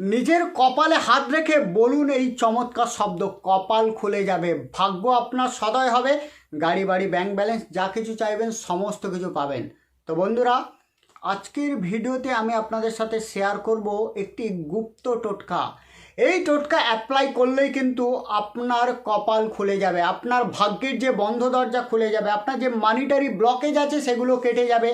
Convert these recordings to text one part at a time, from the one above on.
নিজের কপালে হাত রেখে বলুন এই চমৎকার শব্দ, কপাল খুলে যাবে। ভাগ্য আপনার সদয় হবে, গাড়ি, বাড়ি ব্যাংক ব্যালেন্স যা কিছু চাইবেন, সমস্ত কিছু পাবেন। তো বন্ধুরা, আজকের ভিডিওতে আমি আপনাদের সাথে শেয়ার করব একটি গুপ্ত টোটকা। এই টোটকা অ্যাপ্লাই করলেই কিন্তু আপনার কপাল খুলে যাবে, আপনার ভাগ্যের যে বন্ধ দরজা খুলে যাবে, আপনার যে মানিটারি ব্লকেজ আছে সেগুলো কেটে যাবে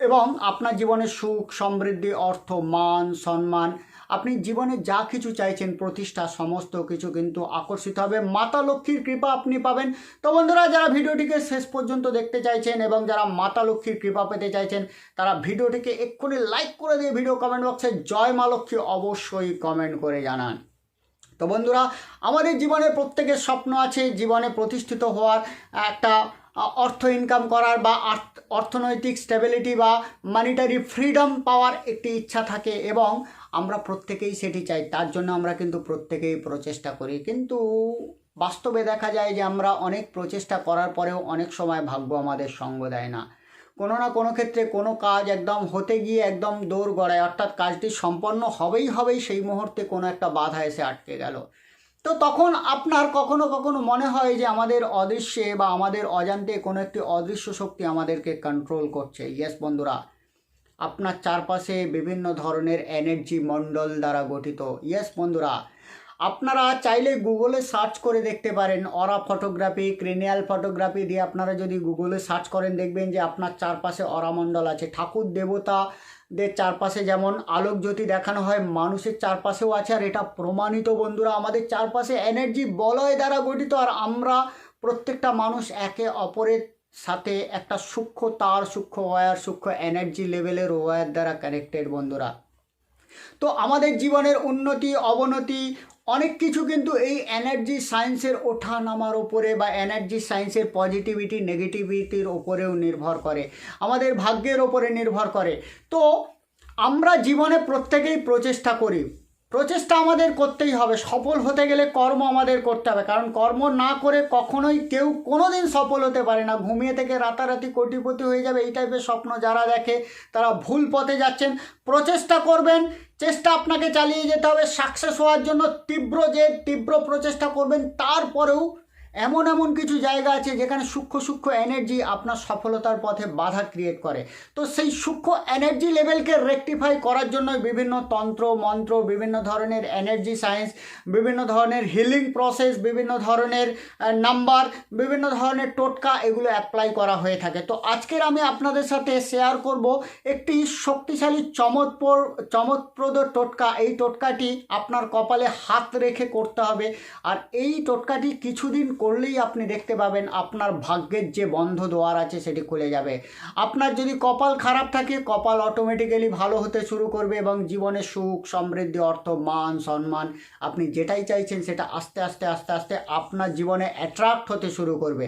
এবং আপনার জীবনে সুখ, সমৃদ্ধি, অর্থ, মান, সম্মান আপনি জীবনে যা কিছু চাইছেন, প্রতিষ্ঠা, সমস্ত কিছু কিন্তু আকর্ষিত হবে। মাতা লক্ষ্মীর কৃপা আপনি পাবেন। তো বন্ধুরা, যারা ভিডিওটিকে শেষ পর্যন্ত দেখতে চাইছেন এবং যারা মাতা লক্ষ্মীর কৃপা পেতে চাইছেন, তারা ভিডিওটিকে এক্ষুনি লাইক করে দিয়ে ভিডিও কমেন্ট বক্সে জয় মা লক্ষ্মী অবশ্যই কমেন্ট করে জানান। তো বন্ধুরা, আমাদের জীবনে প্রত্যেকের স্বপ্ন আছে জীবনে প্রতিষ্ঠিত হওয়ার একটা অর্থ ইনকাম করার বা অর্থনৈতিক স্টেবিলিটি বা মানিটারি ফ্রিডম পাওয়ার একটি ইচ্ছা থাকে এবং আমরা প্রত্যেকেই সেটি চাই। তার জন্য আমরা কিন্তু প্রত্যেকেই প্রচেষ্টা করি। কিন্তু বাস্তবে দেখা যায় যে আমরা অনেক প্রচেষ্টা করার পরেও অনেক সময় ভাগ্য আমাদের সঙ্গ দেয় না। কোনো না কোনো ক্ষেত্রে কোনো কাজ একদম হতে গিয়ে একদম দৌড় গড়ায়, অর্থাৎ কাজটি সম্পন্ন হবেই হবেই সেই মুহূর্তে কোনো একটা বাধা এসে আটকে গেল। তো তখন আপনার কখনো কখনো মনে হয় যে আমাদের অদৃশ্যে বা আমাদের অজান্তে কোনো একটি অদৃশ্য শক্তি আমাদেরকে কন্ট্রোল করছে? ইয়েস বন্ধুরা, আপনার চারপাশে বিভিন্ন ধরনের এনার্জি মণ্ডল দ্বারা গঠিত। ইয়েস বন্ধুরা আপনারা চাইলে গুগলে সার্চ করে দেখতে পারেন। অরা ফটোগ্রাফি ক্রিনিয়াল ফটোগ্রাফি দিয়ে আপনারা যদি গুগলে সার্চ করেন, দেখবেন যে আপনার চারপাশে অরামণ্ডল আছে। ঠাকুর দেবতাদের চারপাশে যেমন আলোক জ্যোতি দেখানো হয়, মানুষের চারপাশেও আছে। আর এটা প্রমাণিত বন্ধুরা, আমাদের চারপাশে এনার্জি বলয় দ্বারা গঠিত। আর আমরা প্রত্যেকটা মানুষ একে অপরের সাথে একটা সূক্ষ্ম তার, সূক্ষ্ম ওয়্যার সূক্ষ্ম এনার্জি লেভেলের ওয়্যার দ্বারা কানেক্টেড বন্ধুরা। তো আমাদের জীবনের উন্নতি, অবনতি অনেক কিছু কিন্তু এই এনার্জি সায়েন্সের ওঠা নামার ওপরে বা এনার্জি সায়েন্সের পজিটিভিটি নেগেটিভিটির ওপরেও নির্ভর করে। আমাদের ভাগ্যের ওপরে নির্ভর করে। তো আমরা জীবনে প্রত্যেকেই প্রচেষ্টা করি। প্রচেষ্টা আমাদের করতেই হবে। সফল হতে গেলে কর্ম আমাদের করতে হবে। কারণ কর্ম না করে কখনোই কেউ কোনো দিন সফল হতে পারে না। ঘুমিয়ে থেকে রাতারাতি কোটিপতি হয়ে যাবে এই টাইপের স্বপ্ন যারা দেখে, তারা ভুল পথে যাচ্ছেন। প্রচেষ্টা করবেন, চেষ্টা আপনাকে চালিয়ে যেতে হবে। সাকসেস হওয়ার জন্য তীব্র যে তীব্র প্রচেষ্টা করবেন। তারপরেও এমন এমন কিছু জায়গা আছে যেখানে সূক্ষ্ম সূক্ষ্ম এনার্জি আপনার সফলতার পথে বাধা ক্রিয়েট করে। তো সেই সূক্ষ্ম এনার্জি লেভেলকে রেকটিফাই করার জন্য বিভিন্ন তন্ত্র, মন্ত্র, বিভিন্ন ধরনের এনার্জি সায়েন্স বিভিন্ন ধরনের হিলিং প্রসেস বিভিন্ন ধরনের নাম্বার বিভিন্ন ধরনের টোটকা এগুলো অ্যাপ্লাই করা হয়ে থাকে। তো আজকের আমি আপনাদের সাথে শেয়ার করব একটি শক্তিশালী চমৎপর, চমৎপ্রদ টোটকা। এই টোটকাটি আপনার কপালে হাত রেখে করতে হবে। আর এই টোটকাটি কিছুদিন করলেই আপনি দেখতে পাবেন আপনার ভাগ্যের যে বন্ধ দোয়ার আছে সেটি খুলে যাবে। আপনার যদি কপাল খারাপ থাকে, কপাল অটোমেটিক্যালি ভালো হতে শুরু করবে এবং জীবনে সুখ, সমৃদ্ধি, অর্থ, মান, সম্মান আপনি যেটাই চাইছেন সেটা আস্তে আস্তে আস্তে আস্তে আপনার জীবনে অ্যাট্রাক্ট হতে শুরু করবে।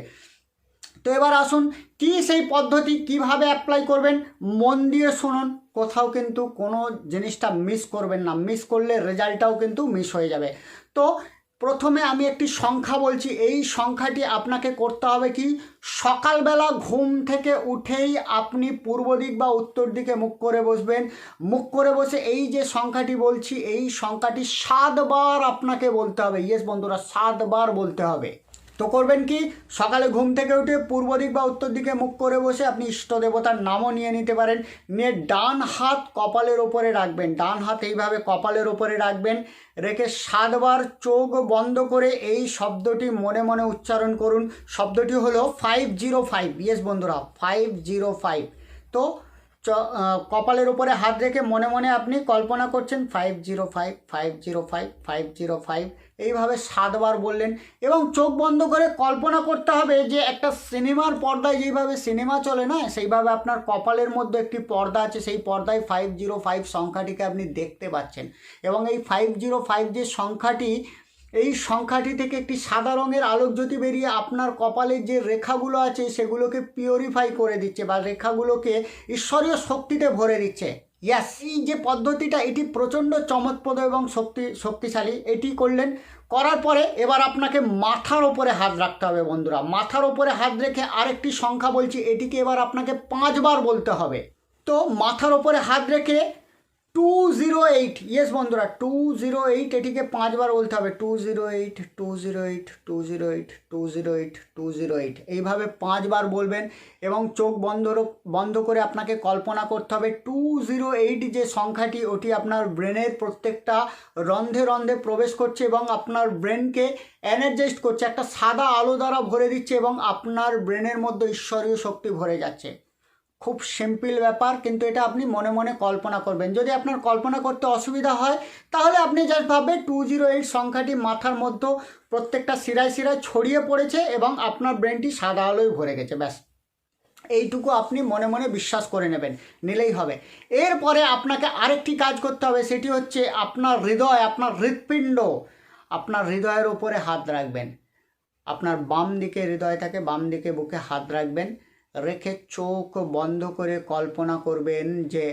তো এবার আসুন, কি সেই পদ্ধতি কীভাবে অ্যাপ্লাই করবেন? মন দিয়ে শুনুন, কোথাও কিন্তু কোনো জিনিসটা মিস করবেন না। মিস করলে রেজাল্টটাও কিন্তু মিস হয়ে যাবে। তো প্রথমে আমি একটি সংখ্যা বলছি। এই সংখ্যাটি আপনাকে করতে হবে কি? সকালবেলা ঘুম থেকে উঠেই আপনি পূর্ব দিক বা উত্তর দিকে মুখ করে বসবেন। মুখ করে বসে এই যে সংখ্যাটি বলছি, এই সংখ্যাটি সাতবার আপনাকে বলতে হবে। ইয়েস বন্ধুরা, সাতবার বলতে হবে। তো করবেন কি? সকালে ঘুম থেকে উঠে পূর্ব দিক বা উত্তর দিকে মুখ করে বসে আপনি ইষ্ট দেবতার নামও নিয়ে নিতে পারেন। নিয়ে ডান হাত কপালের ওপরে রাখবেন। ডান হাত এইভাবে কপালের ওপরে রাখবেন। রেখে সাতবার চোখ বন্ধ করে এই শব্দটি মনে মনে উচ্চারণ করুন। শব্দটি হলো ফাইভ জিরো ফাইভ ইয়েস বন্ধুরা ফাইভ জিরো ফাইভ তো চ কপালের উপরে হাত রেখে মনে মনে আপনি কল্পনা করছেন five zero five five zero five five zero five এইভাবে সাতবার বললেন এবং চোখ বন্ধ করে কল্পনা করতে হবে যে একটা সিনেমার পর্দায় যেইভাবে সিনেমা চলে না, সেইভাবে আপনার কপালের মধ্যে একটি পর্দা আছে, সেই পর্দায় ফাইভ জিরো ফাইভ সংখ্যাটিকে আপনি দেখতে পাচ্ছেন। এবং এই ফাইভ জিরো ফাইভ যে সংখ্যাটি, এই সংখ্যাটি থেকে একটি সাদা রঙের আলোকজ্যোতি বেরিয়ে আপনার কপালের যে রেখাগুলো আছে, সেগুলোকে পিওরিফাই করে দিচ্ছে বা রেখাগুলোকে ঈশ্বরীয় শক্তিতে ভরে দিচ্ছে। ইয়াস এই যে পদ্ধতিটা, এটি প্রচণ্ড চমৎপ্রদ এবং শক্তি, শক্তিশালী। এটি করলেন, করার পরে এবার আপনাকে মাথার ওপরে হাত রাখতে হবে বন্ধুরা। মাথার ওপরে হাত রেখে আরেকটি সংখ্যা বলছি, এটিকে এবার আপনাকে পাঁচবার বলতে হবে। তো মাথার ওপরে হাত রেখে টু জিরো এইট ইয়েস বন্ধুরা টু জিরো এইট এটিকে পাঁচবার বলতে হবে। Two zero eight two zero eight two zero eight two zero eight two zero eight এইভাবে পাঁচবার বলবেন এবং চোখ বন্ধ বন্ধ করে আপনাকে কল্পনা করতে হবে। টু জিরো এইট যে সংখ্যাটি, ওটি আপনার ব্রেনের প্রত্যেকটা রন্ধে রন্ধে প্রবেশ করছে এবং আপনার ব্রেনকে এনার্জাইজড করছে। একটা সাদা আলো দ্বারা ভরে দিচ্ছে এবং আপনার ব্রেনের মধ্যে ঈশ্বরীয় শক্তি ভরে যাচ্ছে। খুব সিম্পল ব্যাপার, কিন্তু এটা আপনি মনে মনে কল্পনা করবেন। যদি আপনার কল্পনা করতে অসুবিধা হয়, তাহলে আপনি জাস্ট ভাববেন টু জিরো এইট সংখ্যাটি মাথার মধ্যে প্রত্যেকটা শিরায় শিরায় ছড়িয়ে পড়েছে এবং আপনার ব্রেনটি সাদা আলোয় ভরে গেছে, ব্যাস। এইটুকু আপনি মনে মনে বিশ্বাস করে নেবেন, নিলেই হবে। এরপরে আপনাকে আরেকটি কাজ করতে হবে, সেটি হচ্ছে আপনার হৃদয়, আপনার হৃৎপিণ্ড, আপনার হৃদয়ের ওপরে হাত রাখবেন। আপনার বাম দিকে হৃদয় থাকে বাম দিকে বুকে হাত রাখবেন। রেখে চোখ বন্ধ করে কল্পনা করবেন যে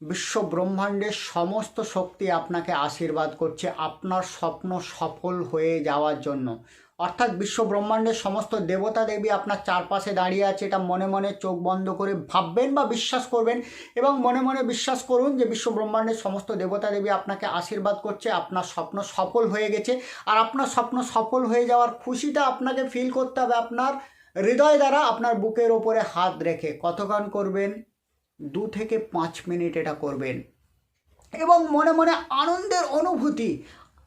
বিশ্ব ব্রহ্মাণ্ডের সমস্ত শক্তি আপনাকে আশীর্বাদ করছে আপনার স্বপ্ন সফল হয়ে যাওয়ার জন্য। অর্থাৎ বিশ্ব ব্রহ্মাণ্ডের সমস্ত দেবতা দেবী আপনার চারপাশে দাঁড়িয়ে আছে, এটা মনে মনে চোখ বন্ধ করে ভাববেন বা বিশ্বাস করবেন এবং মনে মনে বিশ্বাস করুন যে বিশ্ব ব্রহ্মাণ্ডের সমস্ত দেবতা দেবী আপনাকে আশীর্বাদ করছে, আপনার স্বপ্ন সফল হয়ে গেছে। আর আপনার স্বপ্ন সফল হয়ে যাওয়ার খুশিটা আপনাকে ফিল করতে হবে, আপনার হৃদয় দ্বারা আপনার বুকের ওপরে হাত রেখে কতক্ষণ করবেন? দু থেকে পাঁচ মিনিট এটা করবেন। এবং মনে মনে আনন্দের অনুভূতি,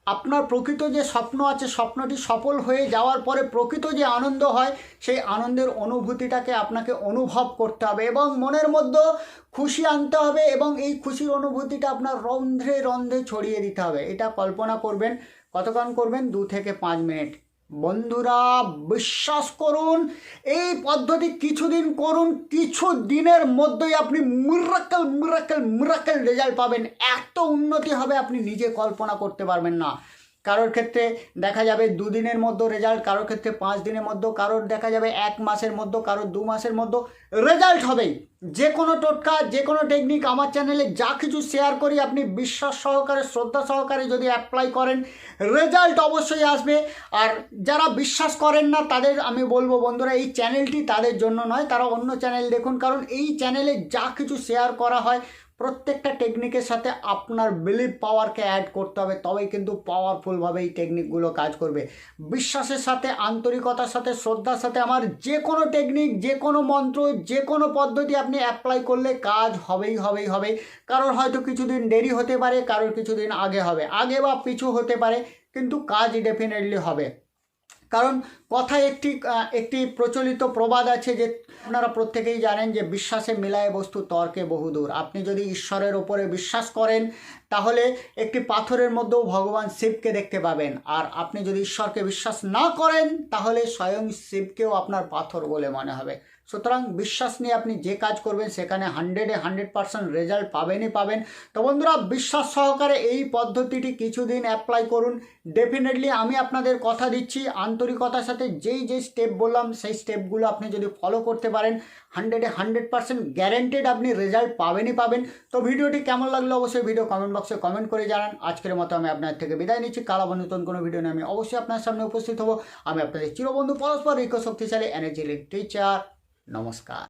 আপনার প্রকৃত যে স্বপ্ন আছে, স্বপ্নটি সফল হয়ে যাওয়ার পরে প্রকৃত যে আনন্দ হয়, সেই আনন্দের অনুভূতিটাকে আপনাকে অনুভব করতে হবে এবং মনের মধ্যে খুশি আনতে হবে এবং এই খুশির অনুভূতিটা আপনার রন্ধ্রে রন্ধ্রে ছড়িয়ে দিতে হবে। এটা কল্পনা করবেন, কতক্ষণ করবেন? দু থেকে পাঁচ মিনিট। বন্ধুরা, বিশ্বাস করুন, এই পদ্ধতি কিছুদিন করুন, কিছু দিনের মধ্যেই আপনি মিরাক্কেল মিরাক্কেল মিরাক্কেল রেজাল্ট পাবেন। এত উন্নতি হবে আপনি নিজে কল্পনা করতে পারবেন না। কারোর ক্ষেত্রে দেখা যাবে দুদিনের মধ্যে রেজাল্ট কারোর ক্ষেত্রে পাঁচ দিনের মধ্যে কারোর দেখা যাবে এক মাসের মধ্যে কারোর দু মাসের মধ্যে রেজাল্ট হবেই। যে কোনো টোটকা, যে কোনো টেকনিক আমার চ্যানেলে যা কিছু শেয়ার করি, আপনি বিশ্বাস সহকারে, শ্রদ্ধা সহকারে যদি অ্যাপ্লাই করেন রেজাল্ট অবশ্যই আসবে। আর যারা বিশ্বাস করেন না, তাদের আমি বলব বন্ধুরা, এই চ্যানেলটি তাদের জন্য নয়, তারা অন্য চ্যানেল দেখুন। কারণ এই চ্যানেলে যা কিছু শেয়ার করা হয় প্রত্যেকটা টেকনিকের সাথে আপনার বিলিভ পাওয়ারকে অ্যাড করতে হবে, তবেই কিন্তু পাওয়ারফুলভাবে এই টেকনিকগুলো কাজ করবে। বিশ্বাসের সাথে, আন্তরিকতার সাথে, শ্রদ্ধার সাথে আমার যে কোনো টেকনিক যে কোনো মন্ত্র, যে কোনো পদ্ধতি আপনি অ্যাপ্লাই করলে কাজ হবেই হবেই হবে কারোর হয়তো কিছুদিন দেরি হতে পারে, কারোর কিছুদিন আগে হবে। আগে বা পিছু হতে পারে, কিন্তু কাজ ডেফিনেটলি হবে। কারণ কথায় একটি একটি প্রচলিত প্রবাদ আছে যে আপনারা প্রত্যেকেই জানেন যে বিশ্বাসে মিলায় বস্তু, তর্কে বহুদূর। আপনি যদি ঈশ্বরের ওপরে বিশ্বাস করেন, তাহলে একটি পাথরের মধ্যেও ভগবান শিবকে দেখতে পাবেন। আর আপনি যদি ঈশ্বরকে বিশ্বাস না করেন, তাহলে স্বয়ং শিবকেও আপনার পাথর বলে মনে হবে। সুতরাং বিশ্বাস নিয়ে আপনি যে কাজ করবেন, সেখানে হান্ড্রেডে হান্ড্রেড পার্সেন্ট রেজাল্ট পাবেনই পাবেন। তো বন্ধুরা, বিশ্বাস সহকারে এই পদ্ধতিটি কিছুদিন অ্যাপ্লাই করুন। ডেফিনেটলি আমি আপনাদের কথা দিচ্ছি। আন্তরিকতার সাথে যেই যেই স্টেপ বললাম, সেই স্টেপগুলো আপনি যদি ফলো করতে পারেন হান্ড্রেডে হান্ড্রেড পার্সেন্ট গ্যারেন্টেড আপনি রেজাল্ট পাবেনই পাবেন। তো ভিডিওটি কেমন লাগল অবশ্যই ভিডিও কমেন্ট বক্সে কমেন্ট করে জানান। আজকের মতো আমি আপনার থেকে বিদায় নিচ্ছি। কাল আবার নতুন কোনো ভিডিও নিয়ে আমি অবশ্যই আপনার সামনে উপস্থিত হব। আমি আপনাদের চিরবন্ধু পরস্পর রিকো শক্তিশালী এনার্জি টিচার নমস্কার।